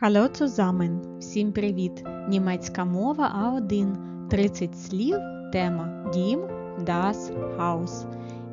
Hallo zusammen! Всім привіт! Німецька мова А1. 30 слів. Тема Дім, Das Haus.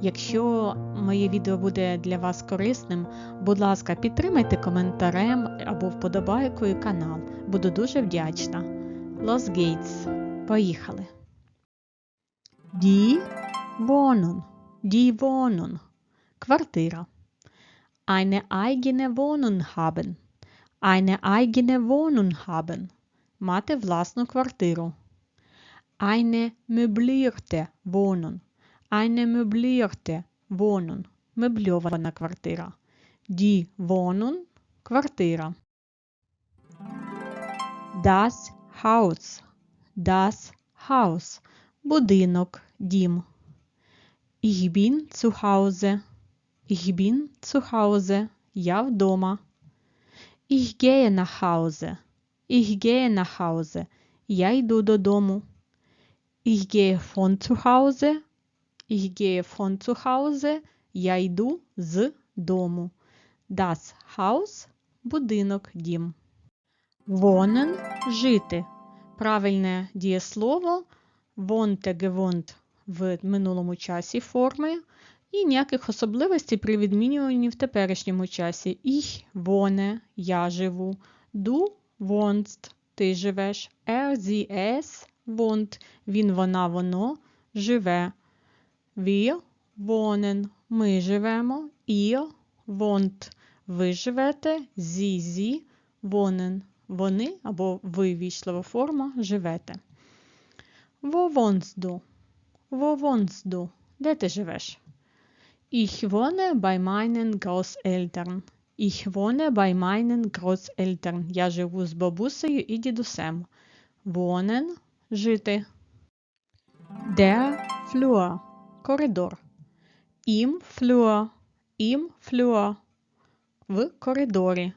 Якщо моє відео буде для вас корисним, будь ласка, підтримайте коментарем або вподобайкою канал. Буду дуже вдячна. Los geht's. Поїхали. Die Wohnung. Die Wohnung. Квартира. Eine eigene Wohnung haben. Eine eigene Wohnung haben. Мати власну квартиру. Eine möblierte Wohnung. Eine möblierte Wohnung. Мебльована квартира. Die Wohnung – квартира. Das Haus. Das Haus. Будинок, дім. Ich bin zu Hause. Ich bin zu Hause. Я вдома. Ich gehe nach Hause. Ich gehe nach Hause. Я йду додому. Ich gehe von zu Hause. Ich gehe von zu Hause. Я йду з дому. Das Haus – будинок, дім. Wohnen – жити. Правильне дієслово wohnte, gewohnt в минулому часі форми і ніяких особливостей при відмінюванні в теперішньому часі. Ich wohne – я живу. Du wohnst – ти живеш. Er, sie, es wohnt – він, вона, воно живе. Wir wohnen – ми живемо. Ihr wohnt – ви живете. Sie, sie wohnen – вони або ви вічлива форма живете. Wo wohnst du? Wo? Де ти живеш? Ich wohne bei meinen Großeltern. Ich wohne bei meinen Großeltern. Я живу з бабусею і дідусем. Wohnen – жити. Der Flur – коридор. Im Flur – im Flur – в коридорі.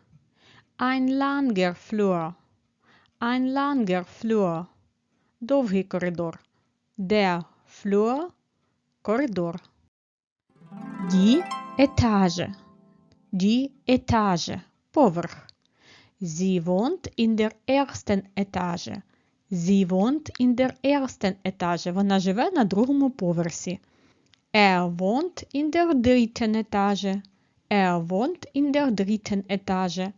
Ein langer Flur – ein langer Flur – довгий коридор. Der Flur – коридор. Die Etage. Die Etage. Поверх. Sie wohnt in der ersten Etage. Sie wohnt in der. Вона живе на другому поверсі. Er wohnt in der dritten Etage. Er wohnt in der dritten Etage.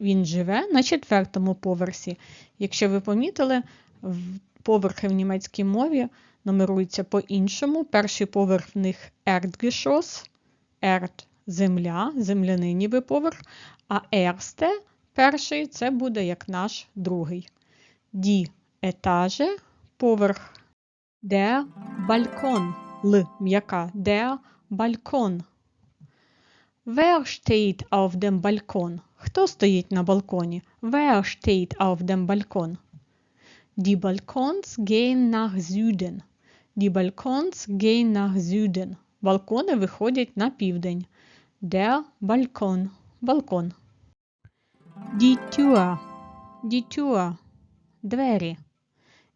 Він живе на четвертому поверсі. Якщо ви помітили, поверхи в німецькій мові нумеруються по-іншому. Перший поверх в них Erdgeschoss, Erd – земля, земляний ніби поверх, а Erste – перший це буде як наш другий. Die Etage – поверх. Der Balkon – Л м'яка. Der Balkon. Wer steht auf dem Balkon? Хто стоїть на балконі? Wer steht auf dem Balkon? Die Balkons gehen nach Süden. Die Balkons gehen nach Süden. Балкони виходять на південь. Der Balkon. Балкон. Die Tür. Die Tür. Двері.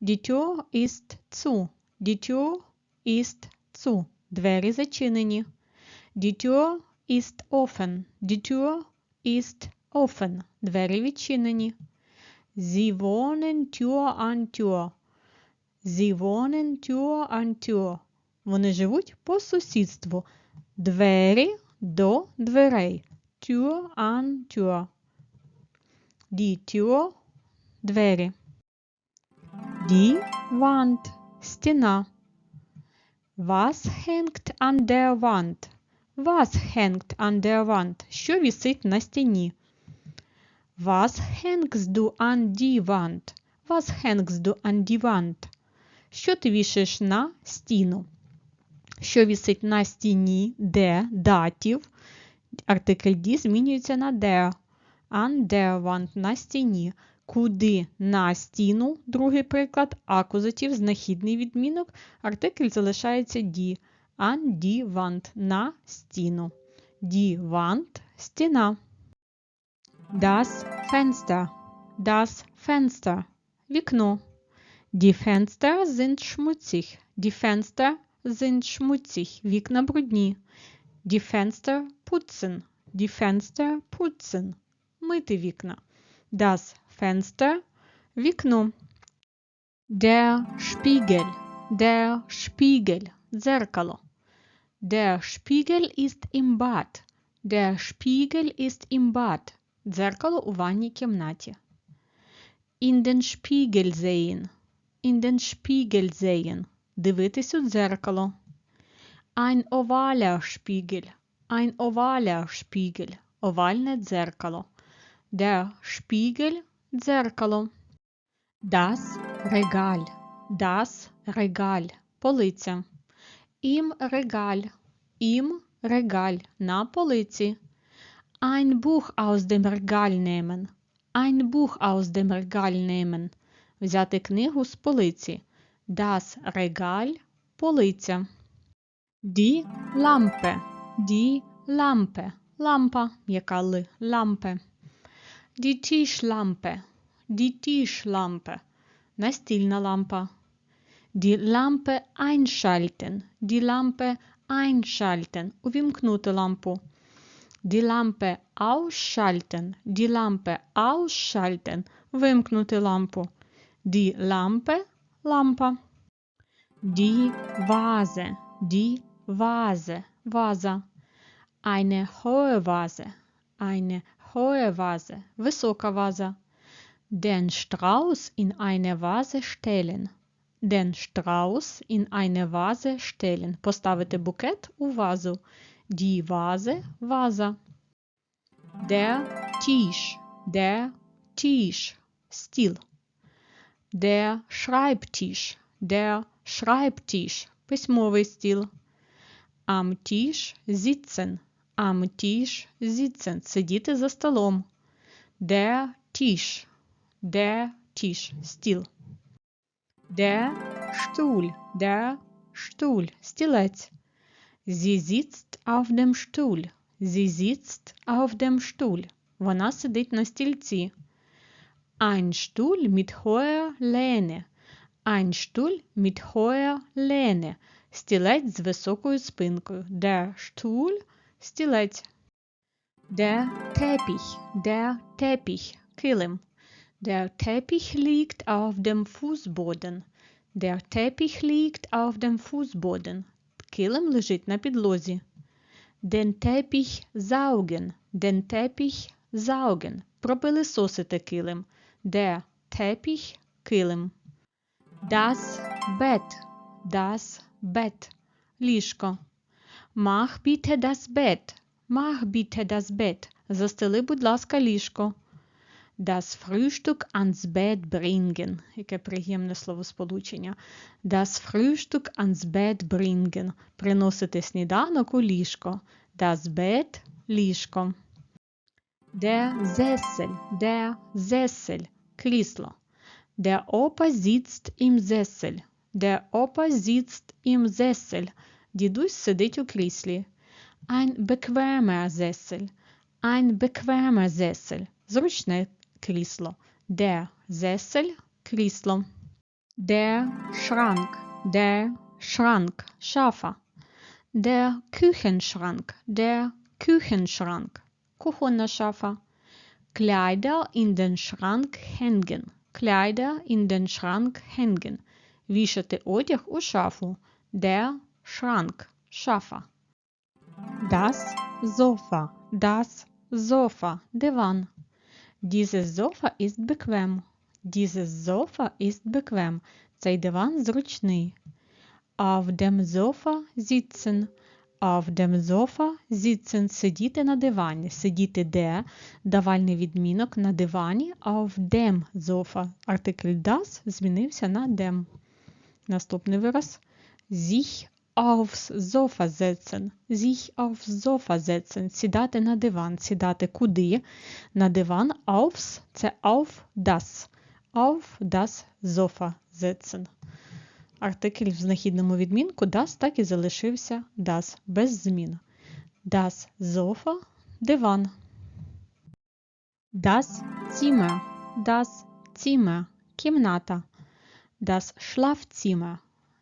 Die Tür ist zu. Die Tür ist zu. Двері зачинені. Die Tür ist offen. Die Tür ist offen. Двері відчинені. Sie wohnen Tür an Tür. Sie wohnen Tür an Tür. Вони живуть по сусідству. Двері до дверей. Tür an Tür. Die Tür – двері. Die Wand – стіна. Was hängt an der Wand? Was hängt an der Wand? Що вісить на стіні? Was hängst du an die Wand? Was hängst du an die Wand? Що ти вішаєш на стіну? Що вісить на стіні, де, датів. Артикль die змінюється на der Wand – на стіні. Куди на стіну, другий приклад, акузатив, знахідний відмінок, артикль залишається. An die – на стіну. Wand – стіна. Das Fenster. Das Fenster. Вікно. Die Fenster sind schmutzig. Die Fenster sind schmutzig. Вікна брудні. Die Fenster putzen. Die Fenster putzen. Мити вікна. Das Fenster – вікно. Der Spiegel, der Spiegel – дзеркало. Der Spiegel ist im Bad. Der Spiegel ist im Bad. Дзеркало у ванній кімнаті. In den Spiegel sehen. In den Spiegel sehen. Дивитись у дзеркало. Ein ovaler Spiegel. Ein ovaler Spiegel. Овальне дзеркало. Der Spiegel – дзеркало. Das Regal. Das Regal. Полиця. Im Regal. Im Regal. На полиці. Ein Buch aus dem Regal nehmen. Ein Buch aus dem Regal nehmen. Взяти книгу з полиці. Das Regal – полиця. Die Lampe. Die Lampe. Лампа, яка ли, лампе. Die Tischlampe. Die Tischlampe. Настільна лампа. Die Lampe einschalten. Die Lampe einschalten. Увімкнути лампу. Die Lampe ausschalten. Die Lampe ausschalten. Вимкнути лампу. Die Lampe – лампа. Die Vase. Die Vase. Ваза. Eine hohe Vase. Eine hohe Vase. Висока ваза. Den Strauß in eine Vase stellen. Den Strauß in eine Vase stellen. Поставити букет у вазу. Die Vase – ваза. Der Tisch. Der Tisch. Стіл. Der Schreibtisch. Der Schreibtisch. Письмовий стіл. Am Tisch sitzen. Am Tisch sitzen. Сидіти за столом. Der Tisch. Der Tisch. Стіл. Der Stuhl. Der Stuhl. Стілець. Sie sitzt auf dem Stuhl. Sie sitzt auf dem Stuhl. Вона сидить на стільці. Ein Stuhl mit hoher Lehne. Ein Stuhl mit hoher Lehne. Стілець з високою спинкою. Der Stuhl – стілець. Der Teppich. Der Teppich. Килим. Der Teppich liegt auf dem Fußboden. Der Teppich liegt auf dem Fußboden. Килим лежить на підлозі. Den Teppich saugen. Den Teppich saugen. Пропилисосити килим. Der Teppich – килим. Das Bett. Das Bett. Ліжко. Mach bitte das Bett. Mach bitte das Bett. Застели, будь ласка, ліжко. Das Frühstück ans Bett bringen. Яке приємне словосполучення. Das Frühstück ans Bett bringen. Приносити сніданок у ліжко. Das Bett – ліжко. Der Sessel. Der Sessel. Крісло. Der Opa sitzt im Sessel. Der Opa sitzt im Sessel. Дідусь сидить у кріслі. Ein bequemer Sessel. Ein bequemer Sessel. Зручне крісло. Der Sessel – крісло. Der Schrank. Der Schrank. Шафа. Der Küchenschrank. Der Küchenschrank. Кухонна шафа. Kleider in den Schrank hängen. Kleider in den Schrank hängen. Вішати одяг у шафу. Der Schrank. Шафа. Das Sofa. Das Sofa. Диван. Dieses Sofa ist bequem. Dieses Sofa ist bequem. Цей диван зручний. Auf dem Sofa sitzen. Auf dem Sofa sitzen – сидіти на дивані. Сидіти де – давальний відмінок на дивані, auf dem Sofa. Артикль das змінився на dem. Наступний вираз. Sich aufs Sofa setzen. Sich Sofa setzen. Сідати на диван. Сідати куди? На диван aufs – це auf das. Auf das Sofa setzen. Артикль в знахідному відмінку das так і залишився das, без змін. Das Sofa – диван. Das Zimmer. Das Zimmer – кімната. Das Schlafzimmer.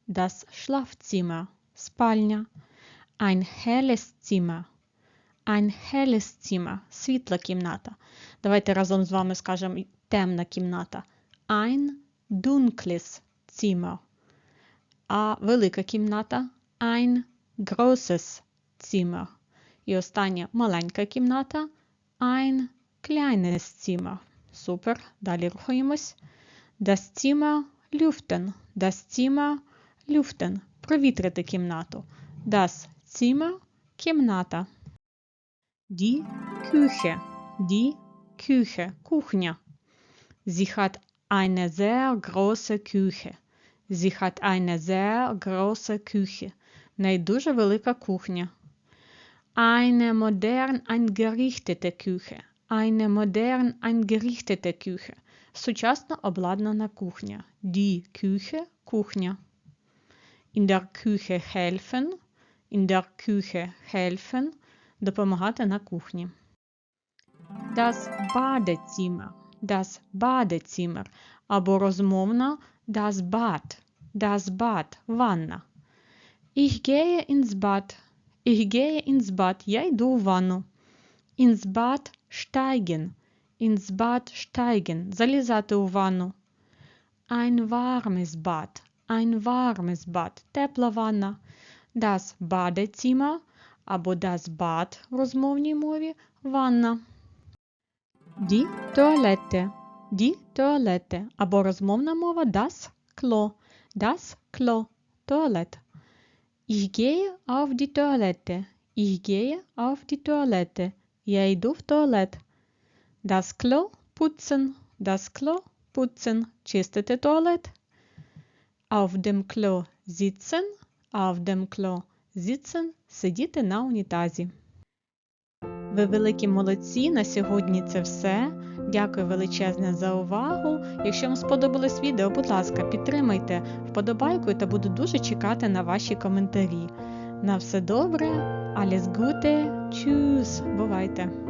Das Schlafzimmer – спальня. Ein helles Zimmer. Ein helles Zimmer – світла кімната. Давайте разом з вами скажемо темна кімната. Ein dunkles Zimmer. А велика кімната ein großes Zimmer. І остання маленька кімната ein kleines Zimmer. Супер. Далі рухаємось. Das Zimmer lüften. Das Zimmer lüften. Провітрити кімнату. Das Zimmer – кімната. Die Küche. Die Küche. Кухня. Sie hat eine sehr große Küche. Sie hat eine sehr große Küche. В неї дуже велика кухня. Eine modern eingerichtete Küche. Eine modern eingerichtete Küche. Сучасно обладнана кухня. Die Küche – кухня. In der Küche helfen. In der Küche helfen. Допомагати на кухні. Das Badezimmer. Das Badezimmer. Або розмовна das Bad. Das Bad. Ванна. Ich gehe ins Bad. Ich gehe ins Bad. Я йду у ванну. Ins Bad steigen. Ins Bad steigen. Залізати у ванну. Ein warmes Bad. Ein warmes Bad. Тепла ванна. Das Badezimmer або das Bad в розмовній мові ванна. Die Toilette. Die Toilette або розмовна мова das Klo. Das Klo. Туалет. Ich gehe auf die Toilette. Ich gehe auf die Toilette. Я йду в туалет. Das Klo putzen. Das Klo putzen. Чистити туалет. Auf dem Klo sitzen. Auf dem Klo sitzen. Сидіти на унітазі. Ви великі молодці. На сьогодні це все. Дякую величезне за увагу. Якщо вам сподобалось відео, будь ласка, підтримайте вподобайкою та буду дуже чекати на ваші коментарі. На все добре, alles Gute, tschüss, бувайте!